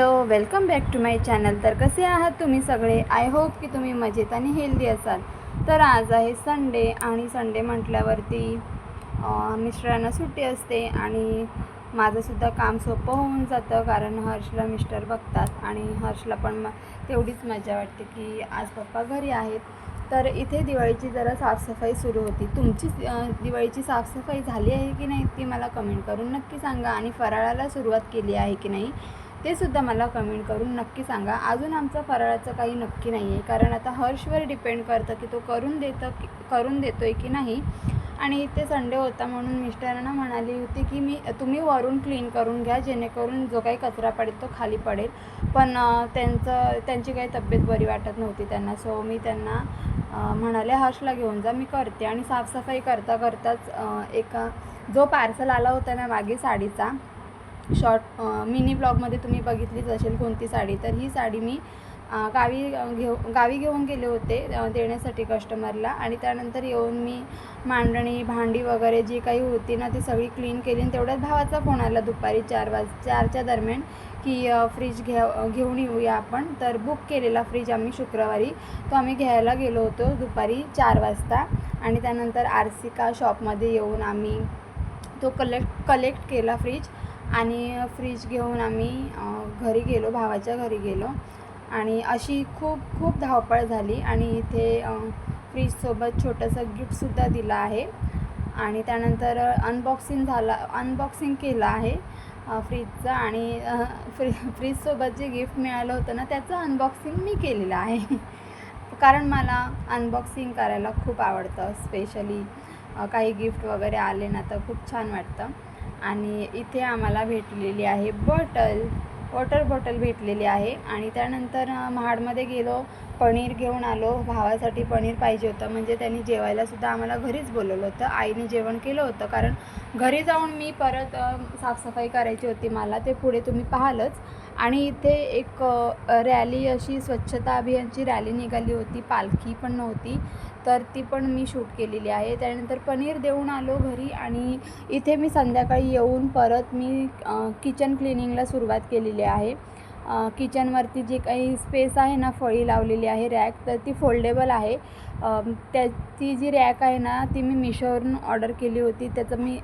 Hello welcome back to my channel. तर कसे आहात तुम्ही सगळे? आय होप की तुम्ही मजेत आणि हेल्दी असाल. तर आज आहे संडे आणि संडे म्हटल्यावरती मिस्टरांना सुट्टी असते आणि माझंसुद्धा काम सोपं होऊन जातं कारण हर्षला मिस्टर बघतात आणि हर्षला पण तेवढीच मजा वाटते की आज पप्पा घरी आहेत. तर इथे दिवाळीची जरा साफसफाई सुरू होती. तुमची दिवाळीची साफसफाई झाली आहे की नाही ती मला कमेंट करून नक्की सांगा आणि फराळाला सुरुवात केली आहे की नाही. ते सुद्धा मला कमेंट करून नक्की सांगा. अजून आमचं फराळाचं काही नक्की नाही आहे कारण आता हर्षवर डिपेंड करतं की तो करून देतं की करून देतो आहे की नाही. आणि ते संडे होता म्हणून मिस्टरांना म्हणाली होती की मी तुम्ही वरून क्लीन करून घ्या जेणेकरून जो काही कचरा पडेल तो खाली पडेल. पण त्यांचं त्यांची काही तब्येत बरी वाटत नव्हती त्यांना. सो मी त्यांना म्हणाले हर्षला घेऊन जा मी करते. आणि साफसफाई करता करताच एका जो पार्सल आला होता ना मागे साडीचा शॉर्ट मिनी ब्लॉगमध्ये तुम्ही बघितलीच असेल कोणती साडी. तर ही साडी मी गावी घेऊ गावी घेऊन गेले होते देण्यासाठी कस्टमरला. आणि त्यानंतर येऊन मी मांडणी भांडी वगैरे जी काही होती ना ती सगळी क्लीन केली. आणि तेवढ्याच भावाचा फोन आला दुपारी चार वाज चारच्या दरम्यान की फ्रीज घ्या घेऊन येऊया आपण. तर बुक केलेला फ्रीज आम्ही शुक्रवारी तो आम्ही घ्यायला गेलो होतो दुपारी चार वाजता. आणि त्यानंतर आरसिका शॉपमध्ये येऊन आम्ही तो कलेक्ट कलेक्ट केला फ्रीज. आणि फ्रीज घेऊन आम्ही घरी गेलो भावाच्या घरी गेलो. आणि अशी खूप खूप धावपळ झाली आणि इथे फ्रीजसोबत छोटंसं गिफ्टसुद्धा दिलं आहे. आणि त्यानंतर अनबॉक्सिंग झाला अनबॉक्सिंग केलं आहे फ्रीजचं. आणि फ्री फ्रीजसोबत जे गिफ्ट मिळालं होतं ना त्याचं अनबॉक्सिंग मी केलेलं आहे. कारण मला अनबॉक्सिंग करायला खूप आवडतं. स्पेशली काही गिफ्ट वगैरे आले ना तर खूप छान वाटतं. आणि इथे आम्हाला भेटलेली आहे बॉटल. वॉटर बॉटल भेटलेली आहे. आणि त्यानंतर महाडमध्ये गेलो पनीर घेऊन आलो. भावासाठी पनीर पाहिजे होतं. म्हणजे त्यांनी जेवायलासुद्धा आम्हाला घरीच बोलवलं होतं. आईने जेवण केलं होतं. कारण घरी जाऊन मी परत साफसफाई करायची होती मला. ते पुढे तुम्ही पाहालच. आणि इथे एक रॅली अशी स्वच्छता अभियानची रॅली निघाली होती. पालखी पण नव्हती. तर ती पण मी शूट केलेली आहे. त्यानंतर पनीर देऊन आलो घरी आणि इथे मी संध्याकाळी येऊन परत मी किचन क्लिनिंगला सुरुवात केलेली आहे. किचनवरती जी काही स्पेस आहे ना फळी लावलेली आहे रॅक तर ती फोल्डेबल आहे. त्या ती जी रॅक आहे ना ती मी मिशोवरून ऑर्डर केली होती. त्याचं मी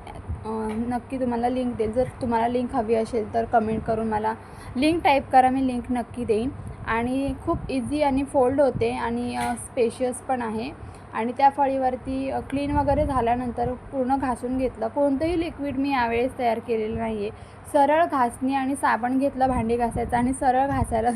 नक्की तुम्हाला लिंक देईल. जर तुम्हाला लिंक हवी असेल तर कमेंट करून मला लिंक टाईप करा. मी लिंक नक्की देईन. आणि खूप इझी आणि फोल्ड होते आणि स्पेशियस पण आहे. आणि त्या फळीवरती क्लीन वगैरे झाल्यानंतर पूर्ण घासून घेतलं. कोणतंही लिक्विड मी यावेळेस तयार केलेलं नाही आहे सरळ घासणी आणि साबण घेतलं भांडी घासायचं आणि सरळ घासायला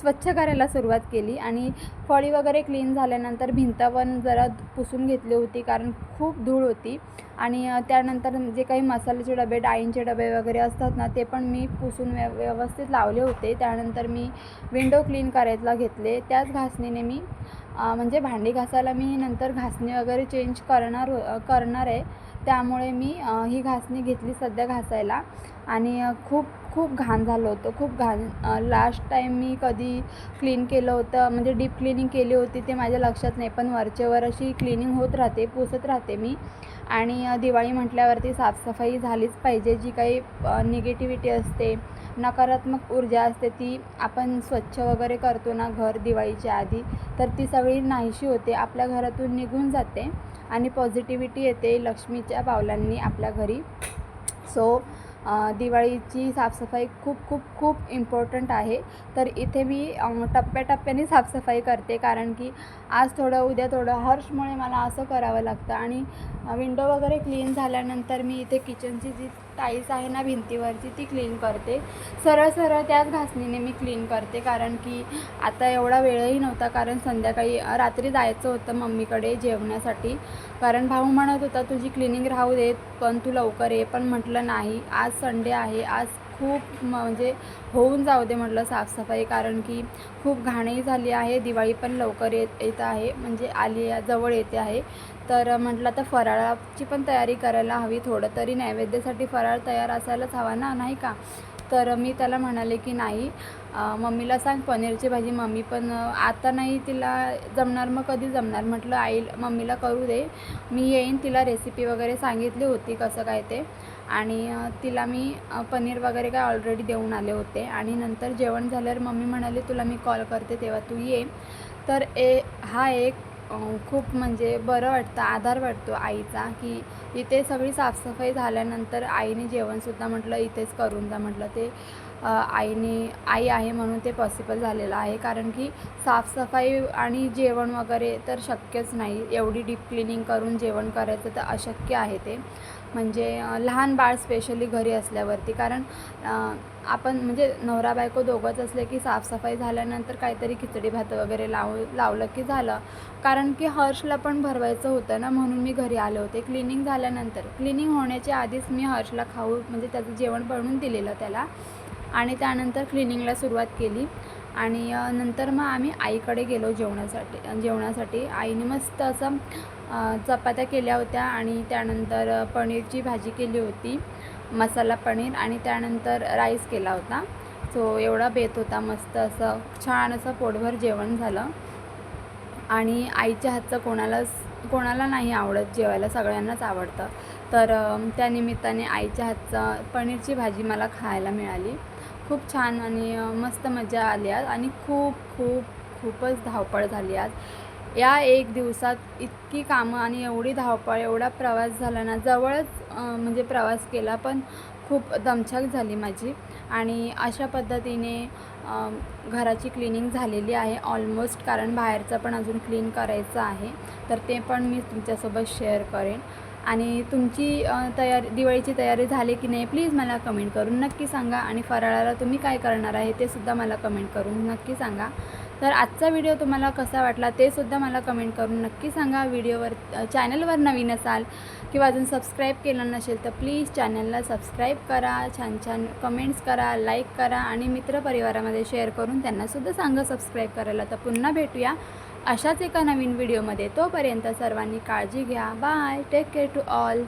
स्वच्छ करायला सुरुवात केली. आणि फळी वगैरे क्लीन झाल्यानंतर भिंत पण जरा पुसून घेतली होती कारण खूप धूळ होती. आणि त्यानंतर जे काही मसाल्याचे डबे डाळींचे डबे वगैरे असतात ना ते पण मी पुसून व्यव व्यवस्थित लावले होते. त्यानंतर मी विंडो क्लीन करायला घेतले. त्याच घासणीने मी म्हणजे भांडी घासायला मी नंतर घासणी वगैरे चेंज करणार करणार आहे. त्यामुळे मी ही घासणी घेतली सध्या घासायला. आणि खूप खूप घाण झालं होतं. खूप घाण लास्ट टाईम मी कधी क्लीन केलं होतं म्हणजे डीप क्लिनिंग केली होती ते माझ्या लक्षात नाही पण वरचेवर अशी क्लिनिंग होत राहते पुसत राहते मी. आणि दिवाळी म्हटल्यावरती साफसफाई झालीच पाहिजे जी काही निगेटिव्हिटी असते नकारात्मक ऊर्जा असते ती आपण स्वच्छ वगैरे करतो ना घर दिवाळीच्या आधी तर ती सगळी नाहीशी होते आपल्या घरातून निघून जाते आणि पॉझिटिव्हिटी येते लक्ष्मीच्या पावलांनी आपल्या घरी. सो दिवाळीची साफसफाई खूप खूप खूप इम्पॉर्टंट आहे. तर इथे मी टप्प्याटप्प्याने साफसफाई करते. कारण की आज थोडं उद्या थोडं हर्षमुळे मला असं करावं लागतं. आणि विंडो वगैरे क्लीन झाल्यानंतर मी इथे किचनची जी टाईल्स आहे ना भिंतीवरची ती क्लीन करते. सरळ सरळ त्याच घासणीने मी क्लीन करते कारण की आता एवढा वेळही नव्हता कारण संध्याकाळी रात्री जायचं होतं मम्मीकडे जेवण्यासाठी कारण भाऊ म्हणत होता तुझी क्लिनिंग राहू देत पण तू लवकर ये. पण म्हटलं नाही आज संडे आहे आज खूप म- म्हणजे होऊन जाऊ दे म्हटलं साफसफाई. कारण की खूप घाणही झाली आहे. दिवाळी पण लवकर येत येत आहे. म्हणजे आली जवळ येते आहे. तर म्हटलं आता फराळाची पण तयारी करायला हवी. थोडं तरी नैवेद्यासाठी फराळ तयार असायलाच हवा ना नाही का? तर मी त्याला म्हणाले की नाही मम्मीला सांग. पनीरची भाजी मम्मी पण आता नाही तिला जमणार मग कधी जमणार? म्हटलं आई मम्मीला करू दे. मी येईन तिला रेसिपी वगैरे सांगितली होती कसं काय ते. आणि तिला मी पनीर वगैरे काय ऑलरेडी देऊन आले होते. आणि नंतर जेवण झाल्यावर मम्मी म्हणाले तुला मी कॉल करते तेव्हा तू ये. तर ए हा एक खूप म्हणजे बरं वाटतं आधार वाटतो आईचा की इथे सगळी साफसफाई झाल्यानंतर आईने जेवणसुद्धा म्हटलं इथेच करून जा म्हटलं ते. आईने आई आहे म्हणून ते पॉसिबल झालेलं आहे. कारण की साफसफाई आणि जेवण वगैरे तर शक्यच नाही. एवढी डीप क्लिनिंग करून जेवण करायचं तर अशक्य आहे ते. म्हणजे लहान बाळ स्पेशली घरी असल्यावरती. कारण आपण म्हणजे नवरा बायको दोघंच असले की साफसफाई झाल्यानंतर काहीतरी खिचडी भात वगैरे लाव लावलं की झालं. कारण की हर्षला पण भरवायचं होतं ना म्हणून मी घरी आले होते. क्लिनिंग झाल्यानंतर क्लिनिंग होण्याच्या आधीच मी हर्षला खाऊ म्हणजे त्याचं जेवण बनवून दिलेलं त्याला. आणि त्यानंतर क्लिनिंगला सुरुवात केली. आणि नंतर मग आम्ही आईकडे गेलो जेवणासाठी. जेवणासाठी. आईने मस्त असं चपात्या केल्या होत्या आणि त्यानंतर पनीरची भाजी केली होती मसाला पनीर आणि त्यानंतर राईस केला होता. सो एवढा बेत होता मस्त असं छान असं पोटभर जेवण झालं. आणि आईच्या हातचं कोणालाच कोणाला नाही आवडत जेवायला सगळ्यांनाच आवडतं. तर त्यानिमित्ताने त्या निमित्ताने आईच्या हातचं पनीरची भाजी मला खायला मिळाली. खूप छान आणि मस्त मजा आली आज आणि खूप खूप खूपच धावपळ झाली आज. या एक दिवसात इतकी कामं आणि एवढी धावपळ एवढा प्रवास झाला ना जवळच म्हणजे प्रवास केला पण खूप दमछाक झाली माझी. आणि अशा पद्धतीने घराची क्लिनिंग झालेली आहे ऑलमोस्ट कारण बाहेरचं पण अजून क्लीन करायचं आहे. तर ते पण मी तुमच्यासोबत शेअर करेन. आणि तुमची तयारी दिवाळीची तयारी झाली की नाही प्लीज मला कमेंट करून नक्की सांगा. आणि फराळाला तुम्ही काय करणार आहे ते सुद्धा मला कमेंट करून नक्की सांगा. तर आजचा व्हिडिओ तुम्हाला कसा वाटला ते सुद्धा मला कमेंट करून नक्की सांगा. व्हिडिओवर चॅनलवर नवीन असाल किंवा अजून सबस्क्राईब केलं नसेल तर प्लीज चॅनलला सबस्क्राईब करा. छान छान कमेंट्स करा लाईक करा आणि मित्रपरिवारामध्ये शेअर करून त्यांनासुद्धा सांगा सबस्क्राईब करायला. तर पुन्हा भेटूया. अशाच एका नवीन व्हिडिओमध्ये तोपर्यंत सर्वांनी काळजी घ्या. Bye. Take care to all